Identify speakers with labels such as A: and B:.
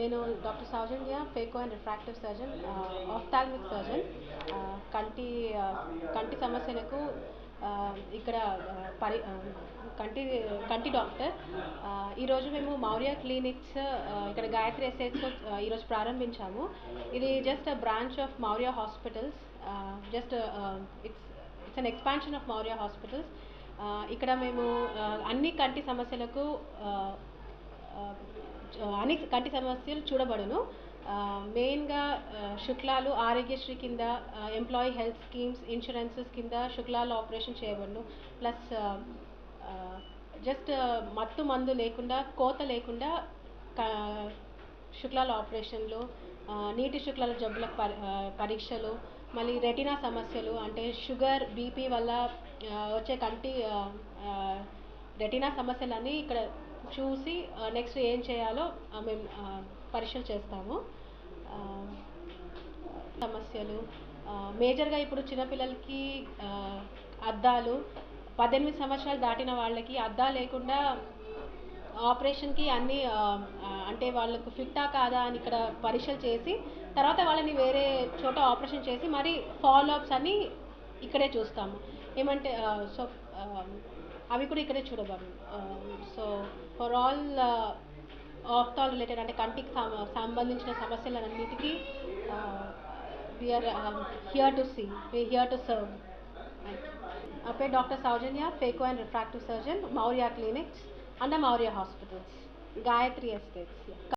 A: నేను doctor Soujanya phaco and refractive surgeon ophthalmic surgeon. కంటి కంటి సమస్యలకు ఇక్కడ పరి కంటి కంటి డాక్టర్. ఈరోజు మేము మౌర్య క్లినిక్స్ ఇక్కడ గాయత్రి ఎస్టేట్స్లో ఈరోజు ప్రారంభించాము. ఇది just branch of Maurya hospitals. Just it's it's an expansion of Maurya hospitals. ఇక్కడ మేము అన్ని కంటి సమస్యలకు అనేక కంటి సమస్యలు చూడబడును. మెయిన్గా శుక్లాలు ఆరోగ్యశ్రీ కింద ఎంప్లాయీ హెల్త్ స్కీమ్స్ ఇన్సూరెన్సెస్ కింద శుక్లాలు ఆపరేషన్ చేయబడును. ప్లస్ జస్ట్ మత్తు మందు లేకుండా కోత లేకుండా శుక్లాల ఆపరేషన్లు నీటి శుక్లాల జబ్బుల పరి పరీక్షలు మళ్ళీ రెటినా సమస్యలు అంటే షుగర్ బీపీ వల్ల వచ్చే కంటి రెటినా సమస్యలన్నీ ఇక్కడ చూసి నెక్స్ట్ ఏం చేయాలో మేము ఆ, పరీక్షలు చేస్తాము. సమస్యలు. మేజర్గా ఇప్పుడు చిన్నపిల్లలకి అద్దాలు పద్దెనిమిది సంవత్సరాలు దాటిన వాళ్ళకి అద్దాలు లేకుండా ఆపరేషన్కి అన్ని అంటే వాళ్ళకు ఫిట్టా కాదా అని ఇక్కడ పరీక్షలు చేసి తర్వాత వాళ్ళని వేరే చోట ఆపరేషన్ చేసి మరి ఫాలోఅప్స్ అన్ని ఇక్కడే చూస్తాము. ఏమంటే సో అవి కూడా ఇక్కడే చూడబడు so for all ophthal related అంటే కంటికి సంబంధించిన సంబంధించిన సమస్యలన్నిటికీ we are here to see we here to serve నా పేరు doctor Soujanya phaco and refractive surgeon Maurya clinics and Maurya hospitals Gayatri estates